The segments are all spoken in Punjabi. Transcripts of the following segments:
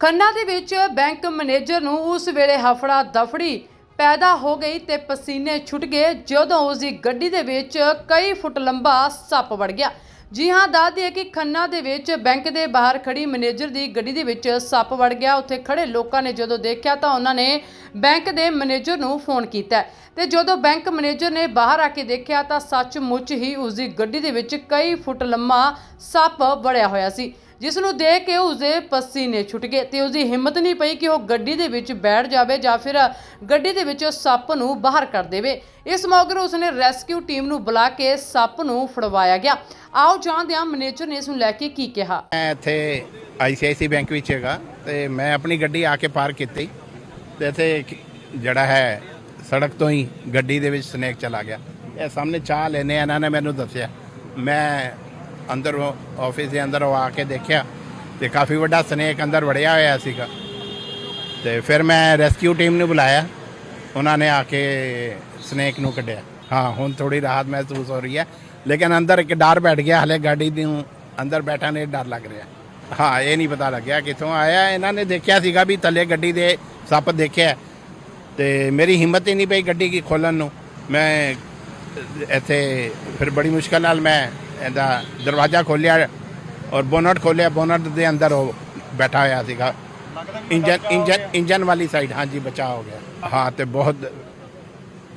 ਖੰਨਾ ਦੇ ਵਿੱਚ ਬੈਂਕ ਮੈਨੇਜਰ ਨੂੰ ਉਸ ਵੇਲੇ ਹਫੜਾ ਦਫੜੀ ਪੈਦਾ ਹੋ ਗਈ ਤੇ ਪਸੀਨੇ ਛੁੱਟ ਗਏ, ਜਦੋਂ ਉਸ ਦੀ ਗੱਡੀ ਦੇ ਵਿੱਚ ਕਈ ਫੁੱਟ ਲੰਬਾ ਸੱਪ ਵੜ ਗਿਆ। ਜੀ ਹਾਂ, ਦੱਸ ਦਈਏ ਕਿ ਖੰਨਾ ਦੇ ਵਿੱਚ ਬੈਂਕ ਦੇ ਬਾਹਰ ਖੜੀ ਮੈਨੇਜਰ ਦੀ ਗੱਡੀ ਦੇ ਵਿੱਚ ਸੱਪ ਵੜ ਗਿਆ। ਉੱਥੇ ਖੜੇ ਲੋਕਾਂ ਨੇ ਜਦੋਂ ਦੇਖਿਆ ਤਾਂ ਉਹਨਾਂ ਨੇ ਬੈਂਕ ਦੇ ਮੈਨੇਜਰ ਨੂੰ ਫੋਨ ਕੀਤਾ ਤੇ ਜਦੋਂ ਬੈਂਕ ਮੈਨੇਜਰ ਨੇ ਬਾਹਰ ਆ ਕੇ ਦੇਖਿਆ ਤਾਂ ਸੱਚਮੁੱਚ ਹੀ ਉਸ ਦੀ ਗੱਡੀ ਦੇ ਵਿੱਚ ਕਈ ਫੁੱਟ ਲੰਮਾ ਸੱਪ ਵੜਿਆ ਹੋਇਆ ਸੀ। ਜਿਸ ਨੂੰ ਦੇਖ ਕੇ ਉਸਦੇ ਪਸੀਨੇ ਛੁੱਟ ਗਏ ਤੇ ਉਸਦੀ ਹਿੰਮਤ ਨਹੀਂ ਪਈ ਕਿ ਉਹ ਗੱਡੀ ਦੇ ਵਿੱਚ ਬੈਠ ਜਾਵੇ ਜਾਂ ਫਿਰ ਗੱਡੀ ਦੇ ਵਿੱਚੋਂ ਸੱਪ ਨੂੰ ਬਾਹਰ ਕਰ ਦੇਵੇ। ਇਸ ਮੌਕੇ ਉਸਨੇ ਰੈਸਕਿਊ ਟੀਮ ਨੂੰ ਬੁਲਾ ਕੇ ਸੱਪ ਨੂੰ ਫੜਵਾਇਆ ਗਿਆ। ਆਓ ਜਾਣਦੇ ਹਾਂ ਮੈਨੇਜਰ ਨੇ ਇਸ ਨੂੰ ਲੈ ਕੇ ਕੀ ਕਿਹਾ। ਮੈਂ ਇੱਥੇ ਆਈਸੀਆਈਸੀ ਬੈਂਕ ਵਿੱਚ ਹੈਗਾ ਤੇ ਮੈਂ ਆਪਣੀ ਗੱਡੀ ਆ ਕੇ ਪਾਰਕ ਕੀਤੀ। ਤੇ ਇੱਥੇ ਜਿਹੜਾ ਹੈ, ਸੜਕ ਤੋਂ ਹੀ ਗੱਡੀ ਦੇ ਵਿੱਚ ਸਨੇਕ ਚਲਾ ਗਿਆ। ਇਹ ਸਾਹਮਣੇ ਚਾਹ ਲੈਨੇ ਇਹਨਾਂ ਨੇ ਮੈਨੂੰ ਦੱਸਿਆ। ਮੈਂ ਅੰਦਰ ਆਫਿਸ ਦੇ ਅੰਦਰ ਉਹ ਆ ਕੇ ਦੇਖਿਆ ਤੇ ਕਾਫੀ ਵੱਡਾ ਸਨੇਕ ਅੰਦਰ ਵੜਿਆ ਹੋਇਆ ਸੀਗਾ। ਤੇ ਫਿਰ ਮੈਂ ਰੈਸਕਿਊ ਟੀਮ ਨੂੰ ਬੁਲਾਇਆ। ਉਹਨਾਂ ਨੇ ਆ ਕੇ ਸਨੇਕ ਨੂੰ ਕੱਢਿਆ। ਹਾਂ, ਹੁਣ ਥੋੜੀ ਰਾਹਤ ਮਹਿਸੂਸ ਹੋ ਰਹੀ ਹੈ। ਲੇਕਿਨ ਅੰਦਰ ਇੱਕ ਡਰ ਬੈਠ ਗਿਆ। ਹਲੇ ਗਾੜੀ ਨੂੰ ਅੰਦਰ ਬੈਠਾ ਨੇ ਡਰ ਲੱਗ ਰਿਹਾ। ਹਾਂ, ਇਹ ਨਹੀਂ ਪਤਾ ਲੱਗਿਆ ਕਿੱਥੋਂ ਆਇਆ। ਇਹਨਾਂ ਨੇ ਦੇਖਿਆ ਸੀਗਾ ਵੀ ਥੱਲੇ ਗੱਡੀ ਦੇ ਸੱਪ ਦੇਖਿਆ। ਤੇ ਮੇਰੀ ਹਿੰਮਤ ਹੀ ਨਹੀਂ ਪਈ ਗੱਡੀ ਕੀ ਖੋਲਣ ਨੂੰ। ਮੈਂ ਇੱਥੇ ਫਿਰ ਬੜੀ ਮੁਸ਼ਕਲ ਨਾਲ ਮੈਂ ਇਹਦਾ ਦਰਵਾਜ਼ਾ ਖੋਲ੍ਹਿਆ ਔਰ ਬੋਨਟ ਖੋਲ੍ਹਿਆ ਬੋਨਟ ਦੇ ਅੰਦਰ ਉਹ ਬੈਠਾ ਹੋਇਆ ਸੀਗਾ। ਇੰਜਨ ਇੰਜਨ ਇੰਜਨ ਵਾਲੀ ਸਾਈਡ ਹਾਂਜੀ ਬਚਾ ਹੋ ਗਿਆ। ਹਾਂ ਤੇ ਬਹੁਤ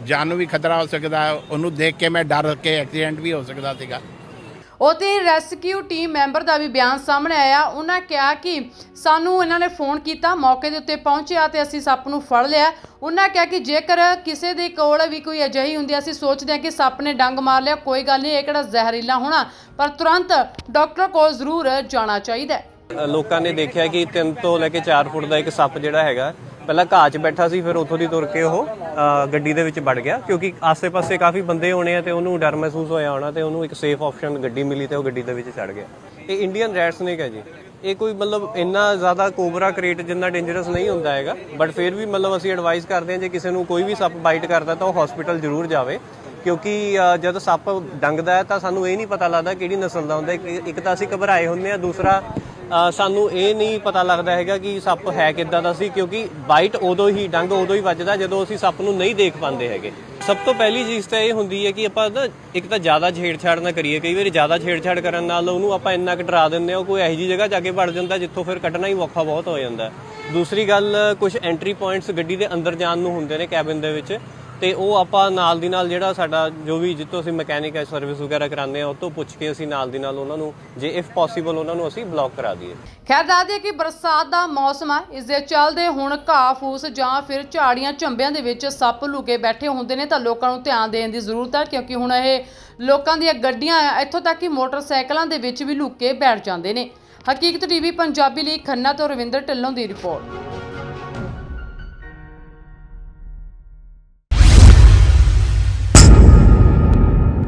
ਜਾਨ ਨੂੰ ਵੀ ਖਤਰਾ ਹੋ ਸਕਦਾ। ਉਹਨੂੰ ਦੇਖ ਕੇ ਮੈਂ ਡਰ ਕੇ ਐਕਸੀਡੈਂਟ ਵੀ ਹੋ ਸਕਦਾ ਸੀਗਾ। ਉਤੇ ਰੈਸਕਿਊ ਟੀਮ ਮੈਂਬਰ ਦਾ ਵੀ ਬਿਆਨ ਸਾਹਮਣੇ ਆਇਆ। ਉਹਨਾਂ ਕਿਹਾ ਕਿ ਸਾਨੂੰ ਇਹਨਾਂ ਨੇ ਫੋਨ ਕੀਤਾ, ਮੌਕੇ ਦੇ ਉੱਤੇ ਪਹੁੰਚਿਆ ਤੇ ਅਸੀਂ ਸੱਪ ਨੂੰ ਫੜ ਲਿਆ। ਉਹਨਾਂ ਕਿਹਾ ਕਿ ਜੇਕਰ ਕਿਸੇ ਦੇ ਕੋਲ ਵੀ ਕੋਈ ਅਜਿਹੀ ਹੁੰਦੀ, ਅਸੀਂ ਸੋਚਦੇ ਹਾਂ ਕਿ ਸੱਪ ਨੇ ਡੰਗ ਮਾਰ ਲਿਆ। ਕੋਈ ਗੱਲ ਨਹੀਂ, ਇਹ ਕਿਹੜਾ ਜ਼ਹਿਰੀਲਾ ਹੋਣਾ। ਪਰ ਤੁਰੰਤ ਡਾਕਟਰ ਕੋਲ ਜ਼ਰੂਰ ਜਾਣਾ ਚਾਹੀਦਾ ਹੈ। ਲੋਕਾਂ ਨੇ ਦੇਖਿਆ ਕਿ 3 ਤੋਂ ਲੈ ਕੇ 4 ਫੁੱਟ ਦਾ ਇੱਕ ਸੱਪ ਜਿਹੜਾ ਹੈਗਾ ਪਹਿਲਾਂ ਘਾਹ 'ਚ ਬੈਠਾ ਸੀ ਫਿਰ ਉੱਥੋਂ ਦੀ ਤੁਰ ਕੇ ਉਹ ਅ, ਗੱਡੀ ਦੇ ਵਿੱਚ ਵੜ ਗਿਆ ਕਿਉਂਕਿ ਆਸੇ-ਪਾਸੇ ਕਾਫੀ ਬੰਦੇ ਹੋਣੇ ਆ ਤੇ ਉਹਨੂੰ ਡਰ ਮਹਿਸੂਸ ਹੋਇਆ ਹੋਣਾ ਤੇ ਉਹਨੂੰ ਇੱਕ ਸੇਫ ਆਪਸ਼ਨ ਗੱਡੀ ਮਿਲੀ ਤੇ ਉਹ ਗੱਡੀ ਦੇ ਵਿੱਚ ਚੜ ਗਿਆ। ਇਹ ਇੰਡੀਅਨ ਰੈਟ ਸਨੇਕ ਹੈ ਜੀ। ਇਹ ਕੋਈ ਮਤਲਬ ਇੰਨਾ ਜ਼ਿਆਦਾ ਕੋਬਰਾ ਕ੍ਰੇਟ ਜਿੰਨਾ ਡੇਂਜਰਸ ਨਹੀਂ ਹੁੰਦਾ ਹੈਗਾ ਬਟ ਫਿਰ ਵੀ ਮਤਲਬ ਅਸੀਂ ਐਡਵਾਈਸ ਕਰਦੇ ਹਾਂ ਜੇ ਕਿਸੇ ਨੂੰ ਕੋਈ ਵੀ ਸੱਪ ਬਾਈਟ ਕਰਦਾ ਤਾਂ ਉਹ ਹਸਪੀਟਲ ਜ਼ਰੂਰ ਜਾਵੇ ਕਿਉਂਕਿ ਅ, ਜਦ ਸੱਪ ਡੰਗਦਾ ਹੈ ਤਾਂ ਸਾਨੂੰ ਇਹ ਨਹੀਂ ਪਤਾ ਲੱਗਦਾ ਕਿਹੜੀ ਨਸਲ ਦਾ ਹੁੰਦਾ ਇੱਕ- ਇੱਕ ਤਾਂ ਅਸੀਂ ਘਬਰਾਏ ਹੁੰਦੇ ਆ ਦੂਸਰਾ ਸਾਨੂੰ ਇਹ ਨਹੀਂ ਪਤਾ ਲੱਗਦਾ ਹੈਗਾ ਕਿ ਸੱਪ ਹੈ ਕਿੱਦਾਂ ਦਾ ਸੀ, ਕਿਉਂਕਿ ਬਾਈਟ ਉਦੋਂ ਹੀ ਡੰਗ ਉਦੋਂ ਹੀ ਵੱਜਦਾ ਜਦੋਂ ਅਸੀਂ ਸੱਪ ਨੂੰ ਨਹੀਂ ਦੇਖ ਪਾਉਂਦੇ ਹੈਗੇ। ਸਭ ਤੋਂ ਪਹਿਲੀ ਚੀਜ਼ ਤਾਂ ਇਹ ਹੁੰਦੀ ਹੈ ਕਿ ਆਪਾਂ ਨਾ ਇੱਕ ਤਾਂ ਜ਼ਿਆਦਾ ਛੇੜਛਾੜ ਨਾ ਕਰੀਏ। ਕਈ ਵਾਰੀ ਜ਼ਿਆਦਾ ਛੇੜਛਾੜ ਕਰਨ ਨਾਲ ਉਹਨੂੰ ਆਪਾਂ ਇੰਨਾ ਕੁ ਡਰਾ ਦਿੰਦੇ ਹਾਂ ਕੋਈ ਇਹੋ ਜਿਹੀ ਜਗ੍ਹਾ ਜਾ ਕੇ ਵੜ ਜਾਂਦਾ ਜਿੱਥੋਂ ਫਿਰ ਕੱਢਣਾ ਹੀ ਔਖਾ ਬਹੁਤ ਹੋ ਜਾਂਦਾ। ਦੂਸਰੀ ਗੱਲ ਕੁਝ ਐਂਟਰੀ ਪੁਆਇੰਟਸ ਗੱਡੀ ਦੇ ਅੰਦਰ ਜਾਣ ਨੂੰ ਹੁੰਦੇ ਨੇ ਕੈਬਨ ਦੇ ਵਿੱਚ। ਤੇ ਉਹ ਆਪਾਂ ਨਾਲ ਦੀ ਨਾਲ ਜਿਹੜਾ ਸਾਡਾ ਜੋ ਵੀ ਜਿੱਥੋਂ ਅਸੀਂ ਮਕੈਨਿਕ ਹੈ ਸਰਵਿਸ ਵਗੈਰਾ ਕਰਾਉਂਦੇ ਆ ਉਹ ਤੋਂ ਪੁੱਛ ਕੇ ਅਸੀਂ ਨਾਲ ਦੀ ਨਾਲ ਉਹਨਾਂ ਨੂੰ ਜੇ ਇਫ ਪੋਸੀਬਲ ਉਹਨਾਂ ਨੂੰ ਅਸੀਂ ਬਲੌਕ ਕਰਾ ਦਈਏ। ਖੈਰ ਦੱਸ ਦਈਏ ਕਿ ਬਰਸਾਤ ਦਾ ਮੌਸਮ ਆ ਇਸ ਦੇ ਚੱਲਦੇ ਹੁਣ ਘਾਹ ਫੂਸ ਜਾਂ ਫਿਰ ਝਾੜੀਆਂ ਝੰਬਿਆਂ ਦੇ ਵਿੱਚ ਸੱਪ ਲੁਕੇ ਬੈਠੇ ਹੁੰਦੇ ਨੇ ਤਾਂ ਲੋਕਾਂ ਨੂੰ ਧਿਆਨ ਦੇਣ ਦੀ ਜ਼ਰੂਰਤ ਹੈ ਕਿਉਂਕਿ ਹੁਣ ਇਹ ਲੋਕਾਂ ਦੀਆਂ ਗੱਡੀਆਂ ਆ, ਇੱਥੋਂ ਤੱਕ ਕਿ ਮੋਟਰਸਾਈਕਲਾਂ ਦੇ ਵਿੱਚ ਵੀ ਲੁਕੇ ਬੈਠ ਜਾਂਦੇ ਨੇ। ਹਕੀਕਤ ਟੀਵੀ ਪੰਜਾਬੀ ਲਈ ਖੰਨਾ ਤੋਂ ਰਵਿੰਦਰ ਢਿੱਲੋਂ ਦੀ ਰਿਪੋਰਟ।